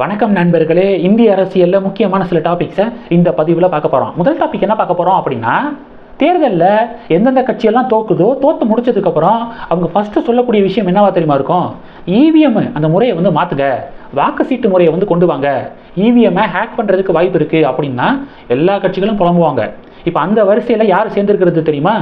வணக்கம் நண்பர்களே இந்திய அரசியலில் முக்கியமான சில டாபிக்ஸை இந்த பதிவில் பார்க்க போகிறோம் முதல் டாபிக் என்ன பார்க்க போகிறோம் அப்படின்னா தேர்தலில் எந்தெந்த கட்சியெல்லாம் தோக்குதோ தோற்று முடிச்சதுக்கப்புறம் அவங்க ஃபஸ்ட்டு சொல்லக்கூடிய விஷயம் என்னவா தெரியுமா இருக்கும்? இவிஎம் அந்த முறையை வந்து மாற்றுங்க வாக்கு சீட்டு முறையை வந்து கொண்டு வாங்க. இவிஎம்மை ஹேக் பண்ணுறதுக்கு வாய்ப்பு இருக்குது அப்படின்னா எல்லா கட்சிகளும் புலம்புவாங்க. இப்போ அந்த வரிசையில் யார் சேர்ந்துருக்கிறது தெரியுமா?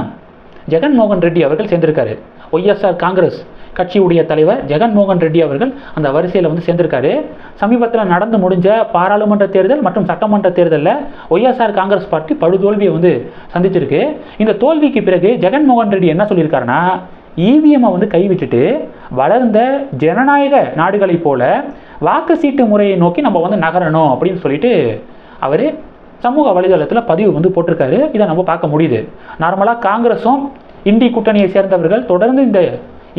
ஜெகன்மோகன் ரெட்டி அவர்கள் சேர்ந்திருக்காரு. ஒய்எஸ்ஆர் காங்கிரஸ். கட்சியுடைய தலைவர் ஜெகன்மோகன் ரெட்டி அவர்கள் அந்த வரிசையில் வந்து சேர்ந்திருக்காரு. சமீபத்தில் நடந்து முடிஞ்ச பாராளுமன்ற தேர்தல் மற்றும் சட்டமன்ற தேர்தலில் ஒய்எஸ்ஆர் காங்கிரஸ் பார்ட்டி படுதோல்வியை வந்து சந்திச்சிருக்கு. இந்த தோல்விக்கு பிறகு ஜெகன்மோகன் ரெட்டி என்ன சொல்லியிருக்காருன்னா இவிஎம்மை வந்து கைவிட்டுட்டு வளர்ந்த ஜனநாயக நாடுகளைப் போல வாக்கு சீட்டு முறையை நோக்கி நம்ம வந்து நகரணும் அப்படின்னு சொல்லிட்டு அவர் சமூக வலைதளத்தில் பதிவு வந்து போட்டிருக்காரு. இதை நம்ம பார்க்க முடியுது. நார்மலாக காங்கிரஸும் இந்தி கூட்டணியை சேர்ந்தவர்கள் தொடர்ந்து இந்த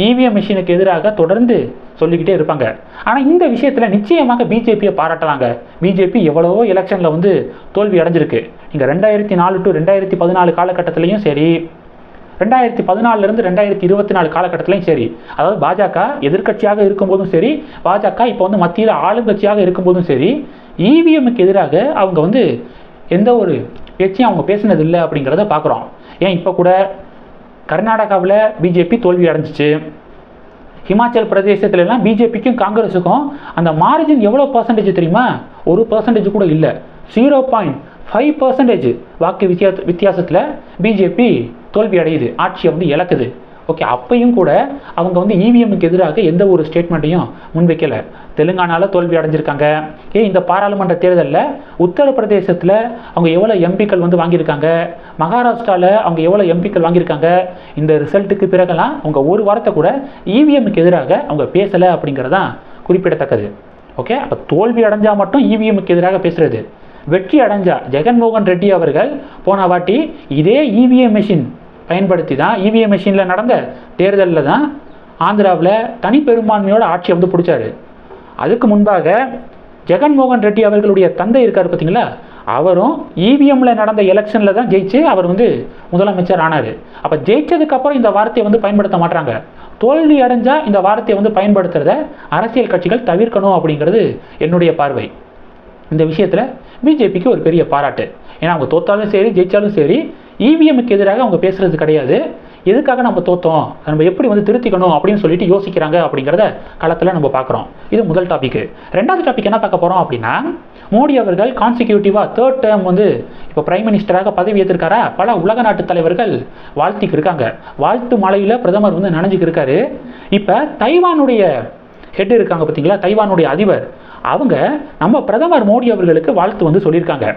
இவிஎம் மிஷினுக்கு எதிராக தொடர்ந்து சொல்லிக்கிட்டே இருப்பாங்க. ஆனால் இந்த விஷயத்தில் நிச்சயமாக பிஜேபியை பாராட்டலாங்க. பிஜேபி எவ்வளவோ எலெக்ஷனில் வந்து தோல்வி அடைஞ்சிருக்கு. இங்கே ரெண்டாயிரத்தி நாலு டு ரெண்டாயிரத்தி பதினாலு காலகட்டத்திலையும் சரி ரெண்டாயிரத்தி பதினாலிருந்து ரெண்டாயிரத்தி இருபத்தி நாலு காலகட்டத்திலையும் சரி அதாவது பாஜக எதிர்க்கட்சியாக இருக்கும்போதும் சரி பாஜக இப்போ வந்து மத்தியில் ஆளுங்கட்சியாக இருக்கும்போதும் சரி இவிஎம்முக்கு எதிராக அவங்க வந்து எந்த ஒரு பேச்சையும் அவங்க பேசினது இல்லை அப்படிங்கிறத பார்க்குறோம் ஏன் இப்போ கூட கர்நாடகாவில் பிஜேபி தோல்வி அடைஞ்சிச்சு? ஹிமாச்சல் பிரதேசத்துலலாம் பிஜேபிக்கும் காங்கிரஸுக்கும் அந்த மார்ஜின் எவ்வளோ பர்சன்டேஜ் தெரியுமா? ஒரு பர்சன்டேஜ் கூட இல்லை. ஜீரோ பாயிண்ட் ஃபைவ் பர்சன்டேஜ் வாக்கு வித்தியாச வித்தியாசத்தில் பிஜேபி தோல்வி அடையுது ஆட்சியை வந்து இழக்குது. ஓகே அப்பையும் கூட அவங்க வந்து இவிஎம்முக்கு எதிராக எந்த ஒரு ஸ்டேட்மெண்ட்டையும் முன்வைக்கலை. தெலுங்கானாவில் தோல்வி அடைஞ்சிருக்காங்க. ஏன் இந்த பாராளுமன்ற தேர்தலில் உத்தரப்பிரதேசத்தில் அவங்க எவ்வளோ எம்பிக்கள் வந்து வாங்கியிருக்காங்க? மகாராஷ்டிராவில் அவங்க எவ்வளோ எம்பிக்கள் வாங்கியிருக்காங்க? இந்த ரிசல்ட்டுக்கு பிறகெல்லாம் அவங்க ஒரு வாரத்தை கூட இவிஎம்முக்கு எதிராக அவங்க பேசலை அப்படிங்கிறது தான் குறிப்பிடத்தக்கது. ஓகே அப்போ தோல்வி அடைஞ்சால் மட்டும் இவிஎம்முக்கு எதிராக பேசுகிறது வெற்றி அடைஞ்சா ஜெகன்மோகன் ரெட்டி அவர்கள் போன வாட்டி இதே இவிஎம் மிஷின் பயன்படுத்தி தான் இவிஎம் மிஷினில் நடந்த தேர்தலில் தான் ஆந்திராவில் தனிப்பெரும்பான்மையோட ஆட்சியை வந்து பிடிச்சாரு. அதுக்கு முன்பாக ஜெகன்மோகன் ரெட்டி அவர்களுடைய தந்தை இருக்கார் பார்த்தீங்களா அவரும் இவிஎம்மில் நடந்த எலெக்ஷனில் தான் ஜெயிச்சு அவர் வந்து முதலமைச்சர் ஆனார். அப்போ ஜெயிச்சதுக்கப்புறம் இந்த வார்த்தையை வந்து பயன்படுத்த மாட்டாங்க. தோல்வி அடைஞ்சால் இந்த வார்த்தையை வந்து பயன்படுத்துறத அரசியல் கட்சிகள் தவிர்க்கணும் அப்படிங்கிறது என்னுடைய பார்வை. இந்த விஷயத்தில் பிஜேபிக்கு ஒரு பெரிய பாராட்டு. ஏன்னா அவங்க தோத்தாலும் சரி ஜெயித்தாலும் சரி இவிஎம்க்கு எதிராக அவங்க பேசுறது கிடையாது. எதுக்காக நம்ம தோத்தோம்? நம்ம எப்படி வந்து திருத்திக்கணும் அப்படின்னு சொல்லிட்டு யோசிக்கிறாங்க அப்படிங்கிறத களத்தில் நம்ம பார்க்குறோம். இது முதல் டாபிக் ரெண்டாவது டாபிக் என்ன பார்க்க போகிறோம் அப்படின்னா மோடி அவர்கள் கான்சிக்யூட்டிவாக தேர்ட் டேர்ம் வந்து இப்போ பிரைம் மினிஸ்டராக பதவி ஏற்றிருக்காரா பல உலக நாட்டு தலைவர்கள் வாழ்த்திக்கு இருக்காங்க. வாழ்த்து மலையில் பிரதமர் வந்து நனைஞ்சுக்கு இருக்காரு. இப்போ தைவானுடைய ஹெட் இருக்காங்க பார்த்தீங்களா தைவானுடைய அதிபர். அவங்க நம்ம பிரதமர் மோடி அவர்களுக்கு வாழ்த்து வந்து சொல்லியிருக்காங்க.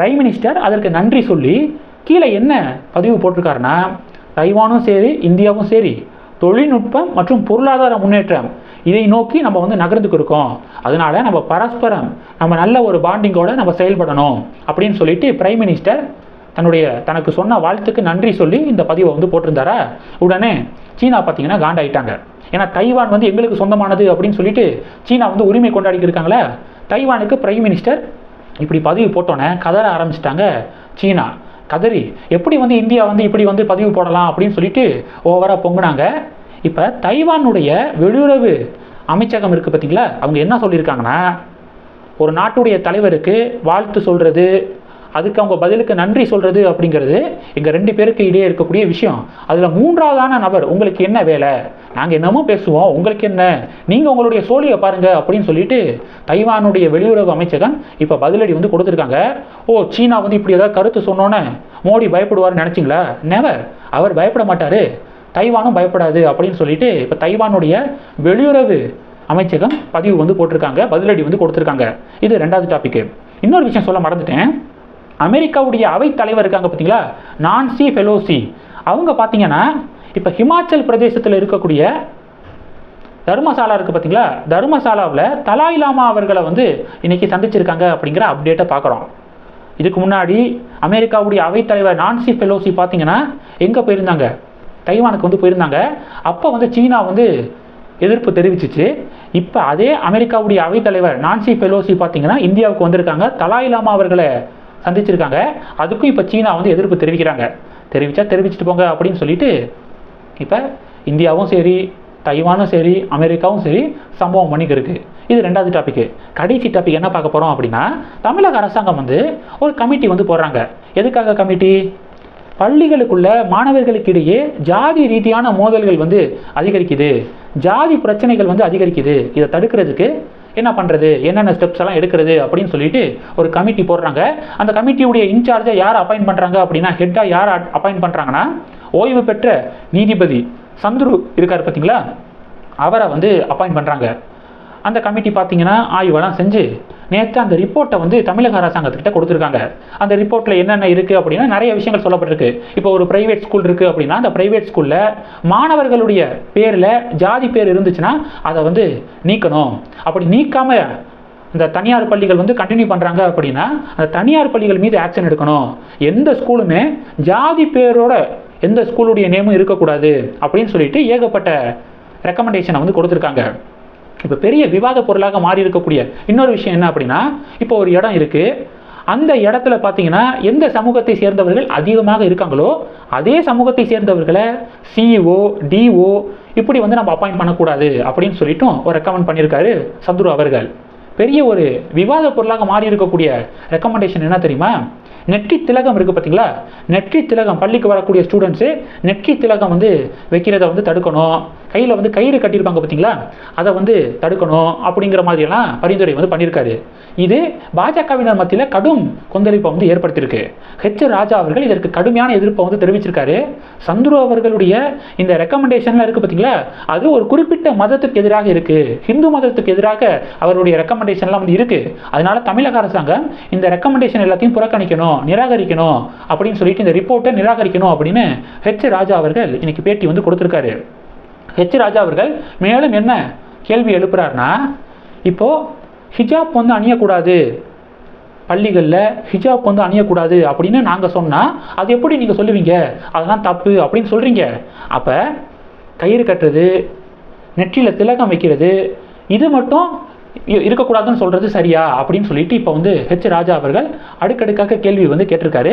பிரைம் மினிஸ்டர் அதற்கு நன்றி சொல்லி கீழே என்ன பதிவு போட்டிருக்காருன்னா தைவானும் சரி இந்தியாவும் சரி தொழில்நுட்பம் மற்றும் பொருளாதார முன்னேற்றம் இதை நோக்கி நம்ம வந்து நகர்ந்துக்கு இருக்கோம். அதனால நம்ம பரஸ்பரம் நம்ம நல்ல ஒரு பாண்டிங்கோட நம்ம செயல்படணும் அப்படின்னு சொல்லிட்டு பிரைம் மினிஸ்டர் தன்னுடைய தனக்கு சொன்ன வாழ்த்துக்கு நன்றி சொல்லி இந்த பதிவை வந்து போட்டிருந்தாரா? உடனே சீனா பார்த்தீங்கன்னா காண்டாயிட்டாங்க. ஏன்னா தைவான் வந்து எங்களுக்கு சொந்தமானது அப்படின்னு சொல்லிட்டு சீனா வந்து உரிமை கொண்டாடி இருக்காங்களே தைவானுக்கு பிரைம் மினிஸ்டர் இப்படி பதிவு போட்டோன்னே கதற ஆரம்பிச்சிட்டாங்க சீனா. கதறி எப்படி வந்து இந்தியா வந்து இப்படி வந்து பதிவு போடலாம்? அப்படின்னு சொல்லிட்டு ஓவராக பொங்குனாங்க. இப்போ தைவானுடைய வெளியுறவு அமைச்சகம் இருக்குது பார்த்தீங்களா அவங்க என்ன சொல்லியிருக்காங்கன்னா ஒரு நாட்டுடைய தலைவருக்கு வாழ்த்து சொல்கிறது அதுக்கு அவங்க பதிலுக்கு நன்றி சொல்கிறது அப்படிங்கிறது எங்கள் ரெண்டு பேருக்கு இடையே இருக்கக்கூடிய விஷயம். அதில் மூன்றாவதான நபர் உங்களுக்கு என்ன வேலை? நாங்கள் என்னமோ பேசுவோம் உங்களுக்கு என்ன? நீங்கள் உங்களுடைய சோழியை பாருங்கள் அப்படின்னு சொல்லிட்டு தைவானுடைய வெளியுறவு அமைச்சகம் இப்போ பதிலடி வந்து கொடுத்துருக்காங்க. ஓ சீனா வந்து இப்படி ஏதாவது கருத்து சொன்னோன்னே மோடி பயப்படுவார்னு நினச்சிங்களா? நெவர் அவர் பயப்பட மாட்டார். தைவானும் பயப்படாது அப்படின்னு சொல்லிட்டு இப்போ தைவானுடைய வெளியுறவு அமைச்சகம் பதிவு வந்து போட்டிருக்காங்க பதிலடி வந்து கொடுத்துருக்காங்க. இது ரெண்டாவது டாபிக் இன்னொரு விஷயம் சொல்ல மறந்துட்டேன். அமெரிக்காவுடைய அவை தலைவர் இருக்காங்க பார்த்தீங்களா நான்சி ஃபெலோசி அவங்க பார்த்தீங்கன்னா இப்போ ஹிமாச்சல் பிரதேசத்தில் இருக்கக்கூடிய தர்மசாலா இருக்குது பார்த்தீங்களா தர்மசாலாவில் தலாய் லாமா அவர்களை வந்து இன்றைக்கி சந்திச்சிருக்காங்க அப்படிங்கிற அப்டேட்டை பார்க்குறோம் இதுக்கு முன்னாடி அமெரிக்காவுடைய அவைத்தலைவர் நான்சி பெலோசி பார்த்தீங்கன்னா எங்கே போயிருந்தாங்க? தைவானுக்கு வந்து போயிருந்தாங்க. அப்போ வந்து சீனா வந்து எதிர்ப்பு தெரிவிச்சிச்சு. இப்போ அதே அமெரிக்காவுடைய அவைத்தலைவர் நான்சி பெலோசி பார்த்தீங்கன்னா இந்தியாவுக்கு வந்திருக்காங்க. தலாய் லாமா அவர்களை சந்திச்சிருக்காங்க. அதுக்கும் இப்போ சீனா வந்து எதிர்ப்பு தெரிவிக்கிறாங்க. தெரிவித்தா தெரிவிச்சுட்டு போங்க அப்படின்னு சொல்லிட்டு இப்போ இந்தியாவும் சரி தைவானும் சரி அமெரிக்காவும் சரி சம்பவம் பண்ணிக்கிருக்கு இது ரெண்டாவது டாபிக் கடைசி டாபிக் என்ன பார்க்க போகிறோம் அப்படின்னா தமிழக அரசாங்கம் வந்து ஒரு கமிட்டி வந்து போடுறாங்க. எதுக்காக கமிட்டி பள்ளிகளுக்குள்ள மாணவர்களுக்கு இடையே ஜாதி ரீதியான மோதல்கள் வந்து அதிகரிக்குது. ஜாதி பிரச்சனைகள் வந்து அதிகரிக்குது. இதை தடுக்கிறதுக்கு என்ன பண்ணுறது என்னென்ன ஸ்டெப்ஸ் எல்லாம் எடுக்கிறது அப்படின்னு சொல்லிட்டு ஒரு கமிட்டி போடுறாங்க. அந்த கமிட்டியுடைய இன்சார்ஜை யார் அப்பாயின்ட் பண்ணுறாங்க அப்படின்னா ஹெட்டாக யார் அப்பாயின்ட் பண்ணுறாங்கன்னா ஓய்வு பெற்ற நீதிபதி சந்துரு இருக்கார் பார்த்தீங்களா? அவரை வந்து அப்பாயின்ட் பண்ணுறாங்க அந்த கமிட்டி பார்த்தீங்கன்னா ஆய்வெல்லாம் செஞ்சு நேற்று அந்த ரிப்போர்ட்டை வந்து தமிழக அரசாங்கத்துக்கிட்ட கொடுத்துருக்காங்க. அந்த ரிப்போர்ட்டில் என்னென்ன இருக்குது அப்படின்னா நிறைய விஷயங்கள் சொல்லப்பட்டிருக்கு. இப்போ ஒரு ப்ரைவேட் ஸ்கூல் இருக்குது அப்படின்னா அந்த ப்ரைவேட் ஸ்கூலில் மாணவர்களுடைய பேரில் ஜாதி பேர் இருந்துச்சுன்னா அதை வந்து நீக்கணும். அப்படி நீக்காமல் இந்த தனியார் பள்ளிகள் வந்து கண்டினியூ பண்ணுறாங்க அப்படின்னா அந்த தனியார் பள்ளிகள் மீது ஆக்ஷன் எடுக்கணும். எந்த ஸ்கூலுமே ஜாதி பேரோட எந்த ஸ்கூலுடைய நேமும் இருக்கக்கூடாது அப்படின்னு சொல்லிட்டு ஏகப்பட்ட ரெக்கமெண்டேஷனை வந்து கொடுத்துருக்காங்க. இப்போ பெரிய விவாத பொருளாக மாறி இருக்கக்கூடிய இன்னொரு விஷயம் என்ன அப்படின்னா இப்போ ஒரு இடம் இருக்குது அந்த இடத்துல பார்த்தீங்கன்னா எந்த சமூகத்தை சேர்ந்தவர்கள் அதிகமாக இருக்காங்களோ அதே சமூகத்தை சேர்ந்தவர்களை சிஇஓ டிஓ இப்படி வந்து நம்ம அப்பாயிண்ட் பண்ணக்கூடாது அப்படின்னு சொல்லிட்டும் ஒரு ரெக்கமெண்ட் பண்ணியிருக்காரு சந்துரு அவர்கள். பெரிய ஒரு விவாத பொருளாக மாறி இருக்கக்கூடிய ரெக்கமெண்டேஷன் என்ன தெரியுமா? நெற்றி திலகம் இருக்குது பார்த்தீங்களா? நெற்றி திலகம் பள்ளிக்கு வரக்கூடிய ஸ்டூடெண்ட்ஸு நெற்றி திலகம் வந்து வைக்கிறத வந்து தடுக்கணும். கையில் வந்து கயிறு கட்டியிருப்பாங்க பார்த்தீங்களா? அதை வந்து தடுக்கணும் அப்படிங்கிற மாதிரியெல்லாம் பரிந்துரை வந்து பண்ணியிருக்காரு. இது பாஜகவினர் மத்தியில் கடும் கொந்தளிப்பை வந்து ஏற்படுத்தியிருக்கு. ஹெச் ராஜா அவர்கள் இதற்கு கடுமையான எதிர்ப்பை வந்து தெரிவிச்சிருக்காரு. சந்துரு அவர்களுடைய இந்த ரெக்கமெண்டேஷன்லாம் இருக்குது பார்த்தீங்களா? அது ஒரு குறிப்பிட்ட மதத்துக்கு எதிராக இருக்குது ஹிந்து மதத்துக்கு எதிராக அவருடைய ரெக்கமெண்டேஷன்லாம் வந்து இருக்குது அதனால தமிழக அரசாங்கம் இந்த ரெக்கமெண்டேஷன் எல்லாத்தையும் புறக்கணிக்கணும் நிராகரிக்கணும் அப்படின்னு சொல்லிட்டு இந்த ரிப்போர்ட்டை நிராகரிக்கணும் அப்படின்னு ஹெச் ராஜா அவர்கள் இன்னைக்கு பேட்டி வந்து கொடுத்துருக்காரு. ஹெச் ராஜா அவர்கள் மேலும் என்ன கேள்வி எழுப்புறாருன்னா இப்போது ஹிஜாப் வந்து அணியக்கூடாது. பள்ளிகளில் ஹிஜாப் வந்து அணியக்கூடாது அப்படின்னு நாங்கள் சொன்னால் அது எப்படி நீங்கள் சொல்லுவீங்க? அதெல்லாம் தப்பு அப்படின்னு சொல்கிறீங்க அப்போ கயிறு கட்டுறது நெற்றியில் திலகம் வைக்கிறது இது மட்டும் இருக்கக்கூடாதுன்னு சொல்கிறது சரியா அப்படின்னு சொல்லிட்டு இப்போ வந்து ஹெச் ராஜா அவர்கள் அடுக்கடுக்காக கேள்வி வந்து கேட்டிருக்காரு.